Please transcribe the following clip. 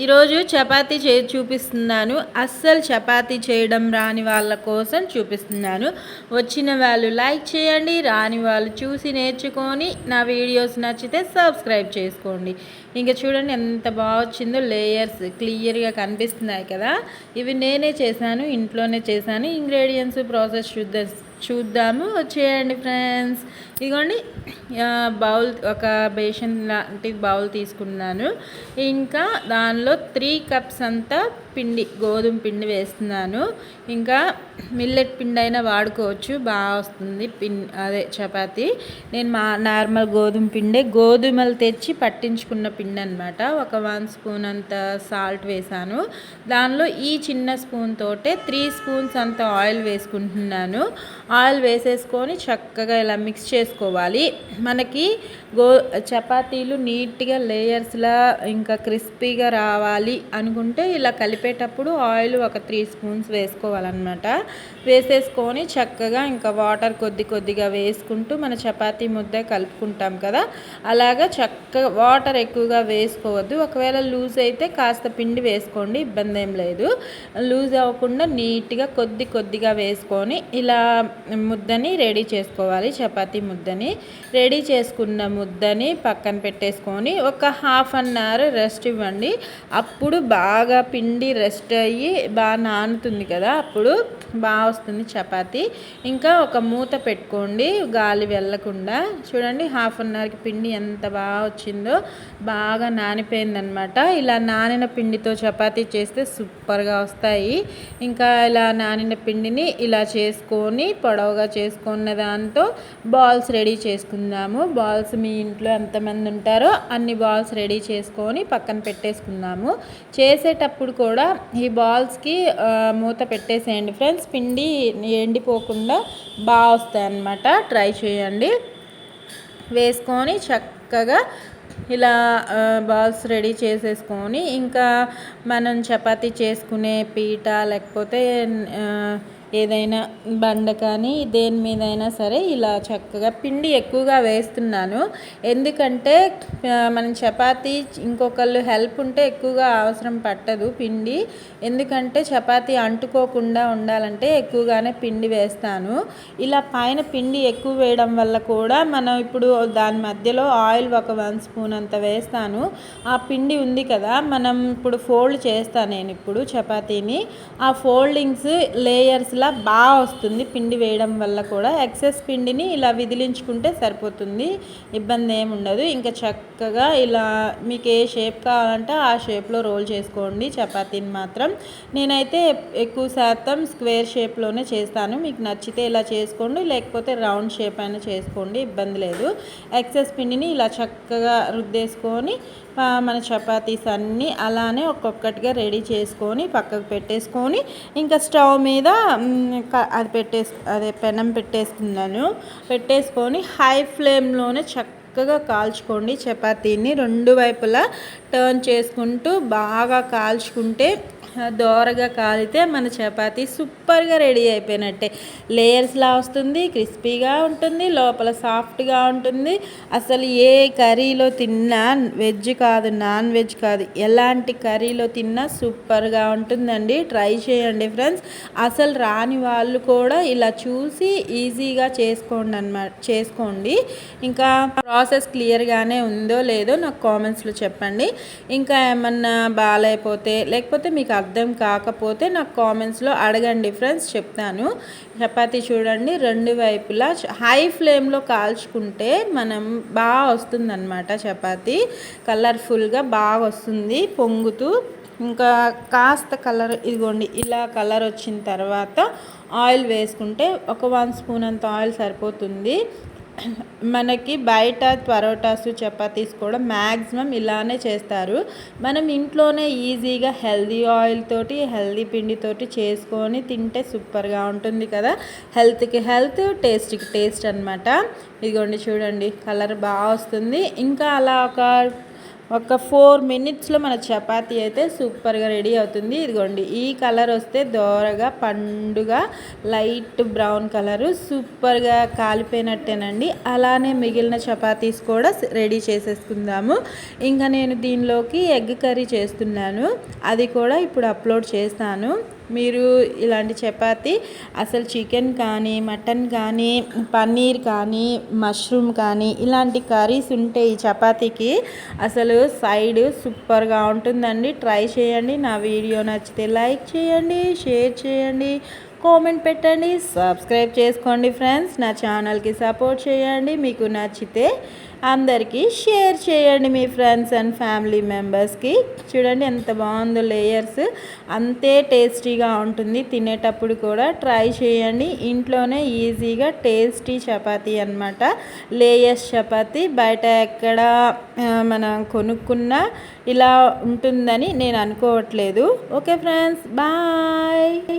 ఈరోజు చపాతీ చే చూపిస్తున్నాను. అస్సలు చపాతీ చేయడం రాని వాళ్ళ కోసం చూపిస్తున్నాను. వచ్చిన వాళ్ళు లైక్ చేయండి రాని వాళ్ళు చూసి నేర్చుకొని నా వీడియోస్ నచ్చితే సబ్స్క్రైబ్ చేసుకోండి. ఇంకా చూడండి ఎంత బాగా వచ్చిందో లేయర్స్ క్లియర్గా కనిపిస్తున్నాయి కదా. ఇవి నేనే చేశాను ఇంట్లోనే చేశాను. ఇంగ్రీడియంట్స్ ప్రాసెస్ చూద్దాం. చూద్దాము. వచ్చేయండి ఫ్రెండ్స్. ఇదిగోండి బౌల్ ఒక బేషన్ లాంటి బౌల్ తీసుకున్నాను. ఇంకా దానిలో త్రీ కప్స్ అంతా పిండి గోధుమ పిండి వేస్తున్నాను. ఇంకా మిల్లెట్ పిండి అయినా వాడుకోవచ్చు. బాగా వస్తుంది పిన్ అదే చపాతి. నేను మా నార్మల్ గోధుమ పిండే. గోధుమలు తెచ్చి పట్టించుకున్న పిండి అనమాట ఒక వన్ స్పూన్ అంత సాల్ట్ వేసాను. దానిలో ఈ చిన్న స్పూన్ తోటే త్రీ స్పూన్స్ అంత ఆయిల్ వేసుకుంటున్నాను. ఆయిల్ వేసేసుకొని చక్కగా ఇలా మిక్స్ చేసుకోవాలి. మనకి గో చపాతీలు నీట్గా లేయర్స్లా ఇంకా క్రిస్పీగా రావాలి అనుకుంటే ఇలా కలిపి కలిపేటప్పుడు ఆయిల్ ఒక త్రీ స్పూన్స్ వేసుకోవాలన్నమాట. వేసేసుకొని చక్కగా ఇంకా వాటర్ కొద్ది కొద్దిగా వేసుకుంటూ మన చపాతీ ముద్ద కలుపుకుంటాం కదా. అలాగా చక్కగా వాటర్ ఎక్కువగా వేసుకోవద్దు. ఒకవేళ లూజ్ అయితే కాస్త పిండి వేసుకోండి ఇబ్బంది ఏం లేదు. లూజ్ అవ్వకుండా నీట్గా కొద్ది కొద్దిగా వేసుకొని ఇలా ముద్దని రెడీ చేసుకోవాలి చపాతీ ముద్దని. రెడీ చేసుకున్న ముద్దని పక్కన పెట్టేసుకొని ఒక హాఫ్ అన్ అవర్ రెస్ట్ ఇవ్వండి. అప్పుడు బాగా పిండి రెస్ట్ అయ్యి బాగా నానుతుంది కదా అప్పుడు బాగా వస్తుంది చపాతి. ఇంకా ఒక మూత పెట్టుకోండి గాలి వెళ్ళకుండా. చూడండి హాఫ్ అన్ అవర్కి పిండి ఎంత బాగా వచ్చిందో బాగా నానిపోయిందనమాట ఇలా నానిన పిండితో చపాతీ చేస్తే సూపర్గా వస్తాయి. ఇంకా ఇలా నానిన పిండిని ఇలా చేసుకొని పొడవుగా చేసుకున్న దాంతో బాల్స్ రెడీ చేసుకుందాము. బాల్స్ మీ ఇంట్లో ఎంతమంది ఉంటారో అన్ని బాల్స్ రెడీ చేసుకొని పక్కన పెట్టేసుకుందాము. చేసేటప్పుడు కూడా ఈ బాల్స్కి మూత పెట్టేసేయండి ఫ్రెండ్స్. పిండి ఎండిపోకుండా బాగా వస్తాయి అన్నమాట. ట్రై చేయండి. వేసుకొని చక్కగా ఇలా బాల్స్ రెడీ చేసేసుకొని ఇంకా మనం చపాతీ చేసుకునే పీట లేకపోతే ఏదైనా బండ కానీ దేని మీదైనా సరే ఇలా చక్కగా పిండి ఎక్కువగా వేస్తున్నాను. ఎందుకంటే మనం చపాతీ ఇంకొకళ్ళు హెల్ప్ ఉంటే ఎక్కువగా అవసరం పట్టదు పిండి. ఎందుకంటే చపాతీ అంటుకోకుండా ఉండాలంటే ఎక్కువగానే పిండి వేస్తాను. ఇలా పైన పిండి ఎక్కువ వేయడం వల్ల కూడా మనం ఇప్పుడు దాని మధ్యలో ఆయిల్ ఒక వన్ స్పూన్ అంత వేస్తాను. ఆ పిండి ఉంది కదా మనం ఇప్పుడు ఫోల్డ్ చేస్తాను నేను ఇప్పుడు చపాతీని. ఆ ఫోల్డింగ్స్ లేయర్స్ ఇలా బాగా వస్తుంది పిండి వేయడం వల్ల కూడా. ఎక్సెస్ పిండిని ఇలా విదిలించుకుంటే సరిపోతుంది ఇబ్బంది ఏమి ఉండదు. ఇంకా చక్కగా ఇలా మీకు ఏ షేప్ కావాలంటే ఆ షేప్లో రోల్ చేసుకోండి చపాతీని మాత్రం. నేనైతే ఎక్కువ శాతం స్క్వేర్ షేప్లోనే చేస్తాను. మీకు నచ్చితే ఇలా చేసుకోండి లేకపోతే రౌండ్ షేప్ అయినా చేసుకోండి ఇబ్బంది లేదు. ఎక్సెస్ పిండిని ఇలా చక్కగా రుద్దేసుకొని మన చపాతీస్ అన్నీ అలానే ఒక్కొక్కటిగా రెడీ చేసుకొని పక్కకు పెట్టేసుకొని ఇంకా స్టవ్ మీద అది పెట్టేసు అదే పెనం పెట్టేసుకున్నాను పెట్టేసుకొని హై ఫ్లేమ్లోనే చక్కగా కాల్చుకోండి చపాతీని. రెండు వైపులా టర్న్ చేసుకుంటూ బాగా కాల్చుకుంటే దోరగా కాలితే మన చపాతీ సూపర్గా రెడీ అయిపోయినట్టే. లేయర్స్లా వస్తుంది క్రిస్పీగా ఉంటుంది లోపల సాఫ్ట్గా ఉంటుంది. అసలు ఏ కర్రీలో తిన్నా వెజ్ కాదు నాన్ వెజ్ కాదు ఎలాంటి కర్రీలో తిన్నా సూపర్గా ఉంటుందండి. ట్రై చేయండి ఫ్రెండ్స్. అసలు రాని వాళ్ళు కూడా ఇలా చూసి ఈజీగా చేసుకోండి అనమాట చేసుకోండి. ఇంకా ప్రాసెస్ క్లియర్గానే ఉందో లేదో నాకు కామెంట్స్లో చెప్పండి. ఇంకా ఏమన్నా బాగాలేకపోతే లేకపోతే మీకు అర్థం కాకపోతే నాకు కామెంట్స్లో అడగండి ఫ్రెండ్స్ చెప్తాను. చపాతి చూడండి రెండు వైపులా హై ఫ్లేమ్లో కాల్చుకుంటే మనం బాగా వస్తుందన్నమాట చపాతి. కలర్ఫుల్గా బాగా వస్తుంది పొంగుతూ. ఇంకా కాస్త కలర్ ఇదిగోండి ఇలా కలర్ వచ్చిన తర్వాత ఆయిల్ వేసుకుంటే ఒక వన్ స్పూన్ అంత ఆయిల్ సరిపోతుంది. మనకి బయట పరోటాస్ చపాతీస్ కూడా మ్యాక్సిమం ఇలానే చేస్తారు. మనం ఇంట్లోనే ఈజీగా హెల్దీ ఆయిల్ తోటి హెల్దీ పిండితోటి చేసుకొని తింటే సూపర్గా ఉంటుంది కదా. హెల్త్కి హెల్త్ టేస్ట్కి టేస్ట్ అనమాట ఇదిగోండి చూడండి కలర్ బాగా వస్తుంది. ఇంకా అలా ఒక ఒక ఫోర్ మినిట్స్లో మన చపాతీ అయితే సూపర్గా రెడీ అవుతుంది. ఇదిగోండి ఈ కలర్ వస్తే దోరగా పండుగ లైట్ బ్రౌన్ కలరు సూపర్గా కాలిపోయినట్టేనండి. అలానే మిగిలిన చపాతీస్ కూడా రెడీ చేసేసుకుందాము. ఇంకా నేను దీనిలోకి ఎగ్ కర్రీ చేస్తున్నాను. అది కూడా ఇప్పుడు అప్లోడ్ చేస్తాను. మీరు ఇలాంటి చపాతి అసలు చికెన్ కానీ మటన్ కానీ పన్నీర్ కానీ మష్రూమ్ కానీ ఇలాంటి కర్రీస్ ఉంటే ఈ చపాతీకి అసలు సైడ్ సూపర్గా ఉంటుందండి. ట్రై చేయండి. నా వీడియో నచ్చితే లైక్ చేయండి షేర్ చేయండి కామెంట్ పెట్టండి సబ్స్క్రైబ్ చేసుకోండి ఫ్రెండ్స్. నా ఛానల్కి సపోర్ట్ చేయండి. మీకు నచ్చితే అందరికీ షేర్ చేయండి మీ ఫ్రెండ్స్ అండ్ ఫ్యామిలీ మెంబర్స్కి. చూడండి ఎంత బాగుందో లేయర్స్. అంతే టేస్టీగా ఉంటుంది. తినేటప్పుడు కూడా ట్రై చేయండి. ఇంట్లోనే ఈజీగా టేస్టీ చపాతీ అనమాట లేయర్స్ చపాతీ బయట ఎక్కడ మనం కొనుక్కున్నా ఇలా ఉంటుందని నేను అనుకోవట్లేదు. Okay friends bye!